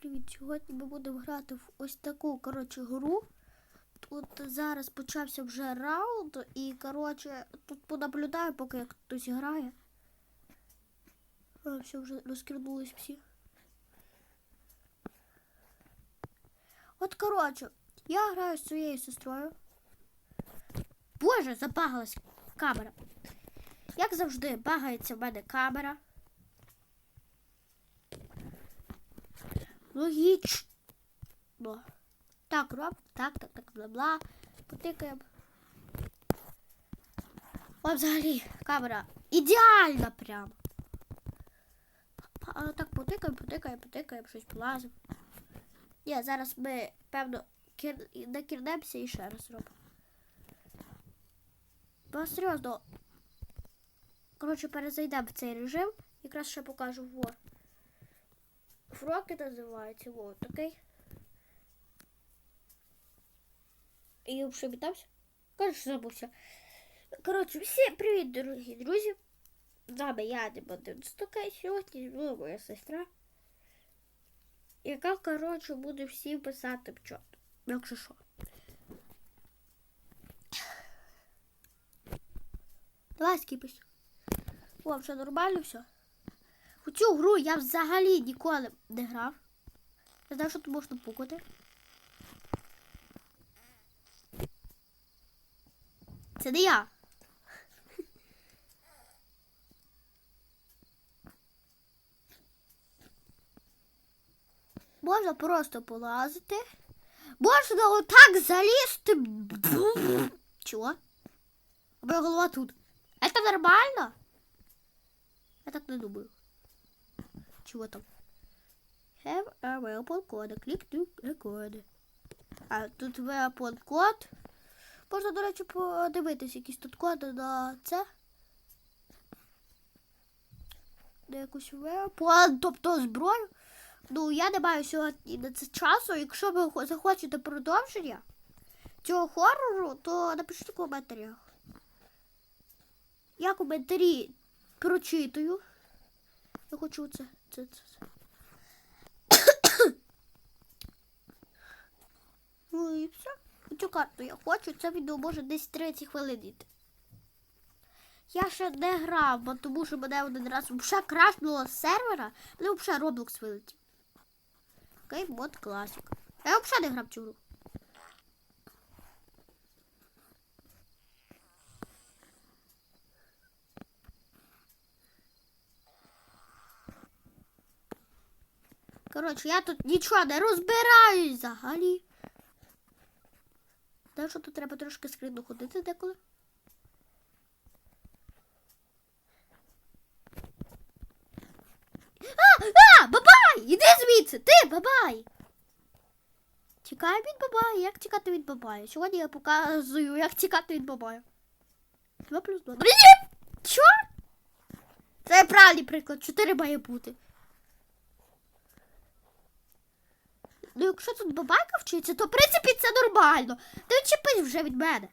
Привіт! Сьогодні ми будемо грати в ось таку коротше, гру. Тут зараз почався вже раунд, і коротше, тут понаблюдаю, поки хтось грає. А, все, вже розкинулись всі. От, коротше, я граю з своєю сестрою. Боже, забагалась камера. Як завжди, багається в мене камера. Логічно. Так, роб, так, так, так, бла-бла. Потикаємо. О, взагалі, камера ідеальна прям. А, так, потикаємо, потикаємо, потикаємо, щось полазимо. Ні, зараз ми, певно, кір... накірнемося і ще раз робимо. Бо серйозно. Коротше, перезайдемо в цей режим. Якраз ще покажу во. Фроки називається, вот, окей? І взагалі вітався? Кажеш, забувся. Коротше, всім привіт, дорогі друзі. З вами я, Дебатин Стокай. Сьогодні мною моя сестра. Яка, коротше, буде всім писати в чат. Якщо що. Давай скіпись. О, все нормально все. У цю гру я взагалі ніколи не грав. Я знаю, що тут можна пукати. Це не я. Можна просто полазити. Можна отак залізти. Чого? У мене голова тут. Это нормально? Я так не думаю. Чего там? Have a weapon code. Click to record. А тут weapon код. Можна, до речі, подивитись якісь тут коди на це. На якусь weapon, тобто зброю. Ну, я не маю сьогодні на це часу. Якщо ви захочете продовження цього хорору, то напишіть у коментарях. Я коментарі прочитую. Я хочу це. Ну і все. Цю карту я хочу. Це відео може десь 30 хвилин йти. Я ще не грав, бо тому що мене один раз вже крашнуло з сервера, мене взагалі Roblox вилетів. Окей, мод класик. Я взагалі не грав цю гру. Коротше, я тут нічого не розбираюсь взагалі. Знаєш, що тут треба трошки скритно ходити деколи. А! А! Бабай! Іди звідси! Ти, бабай! Тікай від бабая. Як тікати від бабая? Сьогодні я показую, як тікати від бабая. 2 плюс 2. Ні! Що? Це правильний приклад. 4 має бути. Ну, якщо тут бабайка вчиться, то в принципі це нормально. Ти відчепись вже від мене.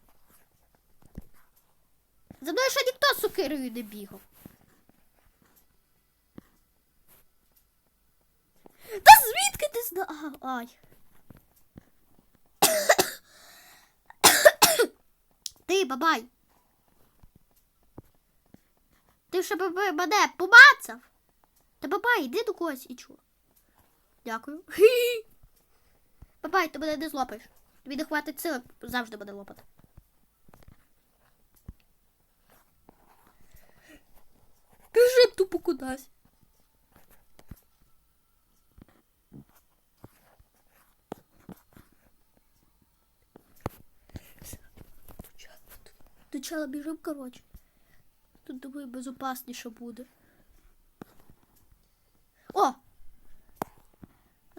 За мною ще ніхто з сокирою не бігав. Та звідки ти зна... Ай. Ти, бабай. Ти ще мене помацав. Та бабай, іди до когось і чого. Дякую. Бабай, ти мене не злопаєш. Тобі не хватить сили завжди мене лопати. Кажи тупо кудись. До чала біжим, коротше. Тут думаю, безопасніше буде. О!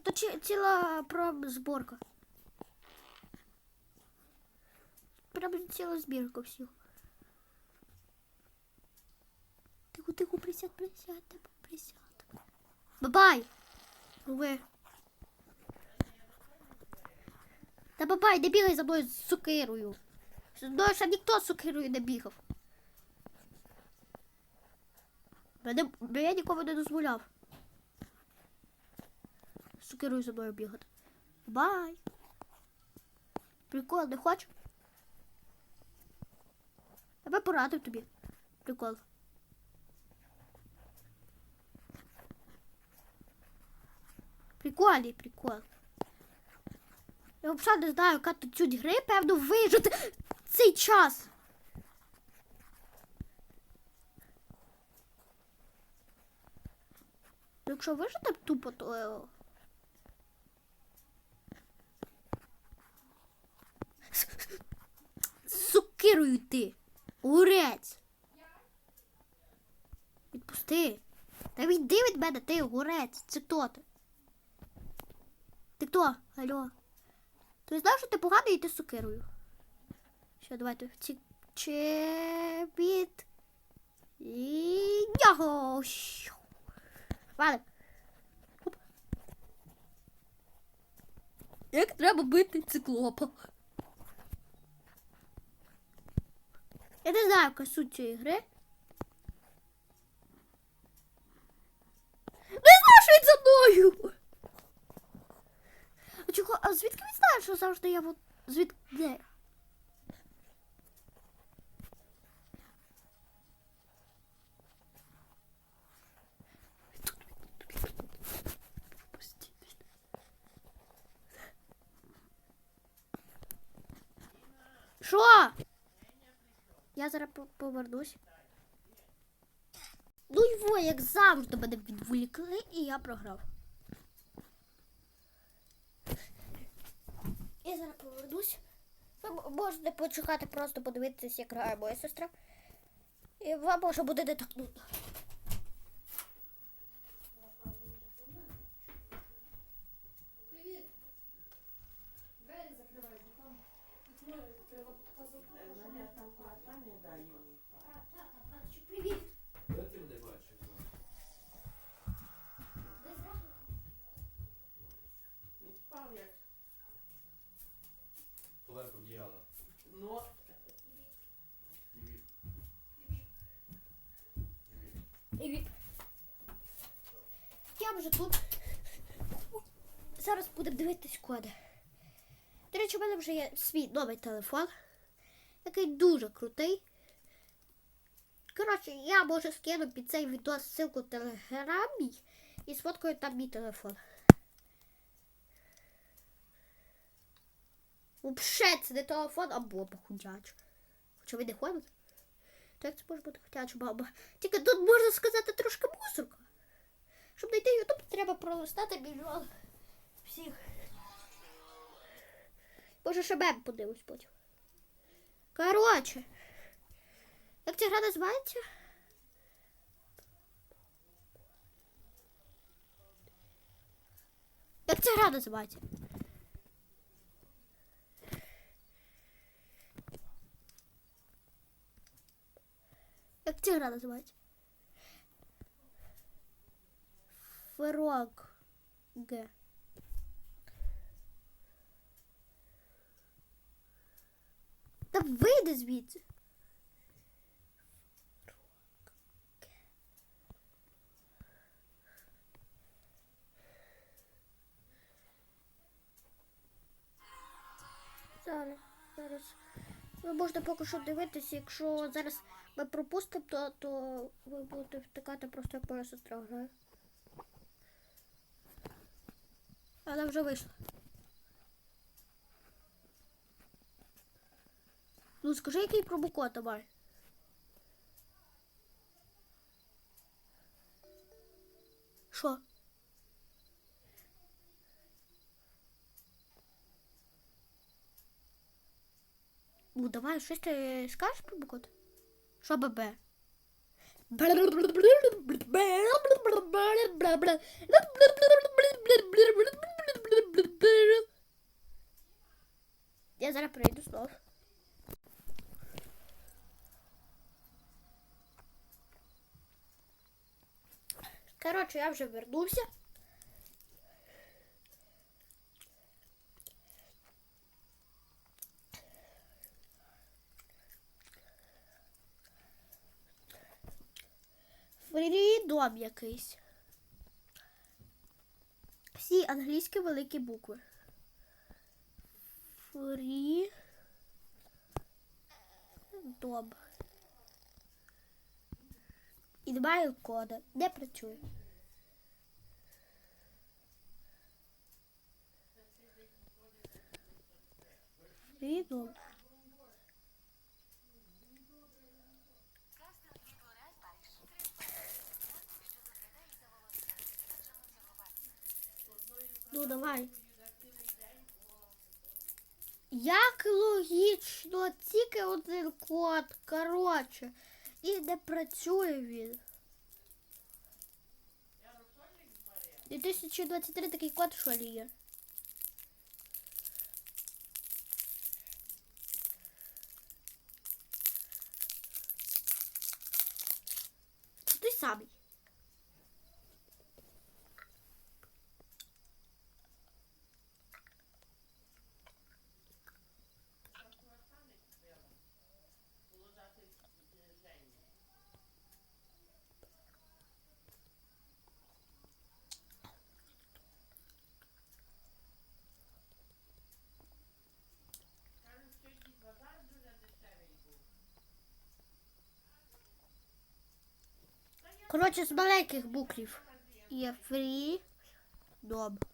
То ці- ціла прям зборка. Прям ціла збірка всіх. Тихо, тихо, присядь, присядь, присядь. Бабай! Ви. Та бабай, не бігай за мною з сокирою. За мною ще ніхто з сокирою не бігав. Мене, я нікому не дозволяв. З сукирою за мною бігати. Бай. Прикол, не хочеш? Я би порадив тобі. Прикол. Прикольний прикол. Я взагалі не знаю, яка тут цють гри, певно, вижити цей час. Якщо вижити тупо, то. е, З сукирою йти. Гурець. Відпусти. Та відійди від мене, ти гурець. Це хто ти? Ти хто? Алло. Ти знаєш, що ти поганий і ти сукирою. Що, давайте ці чебіт. І нього. Валим. Як треба бити циклопа? Я не знаю, яка суть цієї гри. Не знаю, що він за мною. А чого? А звідки він знає, що завжди я вот звідки де? Що? Я зараз повернусь. Ну його, як завжди мене відволікли, і я програв. Я зараз повернусь. Ви можете почекати, просто подивитися, як грає моя сестра. І вам може буде не так нудно. Відпав як. Поверху діяла. Ну. Я вже тут. Зараз будемо дивитись коди. До речі, у мене вже є свій новий телефон, який дуже крутий. Коротше, я можу скину під цей відео ссылку в телеграмі і сфоткаю там мій телефон. Вообще, це не телефон, а бомба ходяча. Хоча ви не ходите? Так це може бути ходяча баба. Тільки тут можна сказати трошки мусорка. Щоб знайти ютуб, треба пролистати мільйон всіх. Може, ще мем подивись потім. Коротше. Як ця гра називається? Як ця гра називається? Як ця гра називається? Фрог. Г. Та вийди звідси. Зараз, зараз. Ви можете поки що дивитися, якщо зараз ми пропустимо, то, то ви будете втикати просто як моя сестра грає. Вона вже вийшла. Ну скажи, який промокод давай. Що? Ну давай, щось ти скажеш промокод? Що ББ? Я зараз прийду знов. Коротше, я вже вернувся. Фрідом якийсь. всі англійські великі букви. Фрі. Добре. І немає кода. Не працює. І добре. Давай. Як логічно, тільки один код, коротше, і не працює він. 2023 такий код що ли. Коротше, з маленьких буквів. Є фрі. Добре.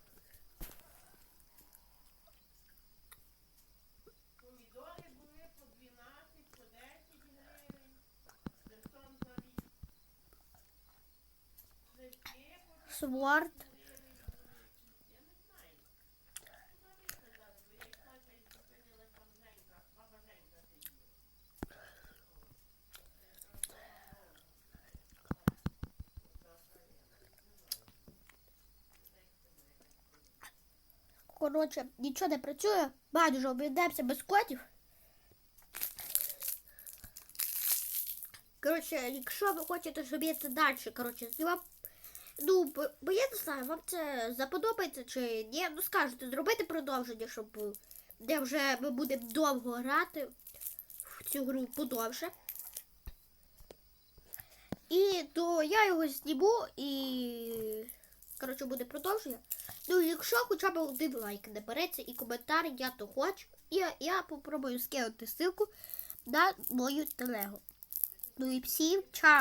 Коротше, нічого не працює. Байдуже обійдемося без кодів. Коротше, якщо ви хочете, щоб я це далі, коротше, знімав. Ну, бо, бо я не знаю, вам це заподобається чи ні. Ну скажете, зробити продовження, щоб де вже ми будемо довго грати в цю гру подовше. І то я його зніму і. Коротше, буде продовження. Ну, якщо хоча б один лайк не береться і коментар, я то хочу. Я, я попробую скинути ссылку на мою телегу. Ну і всім чао!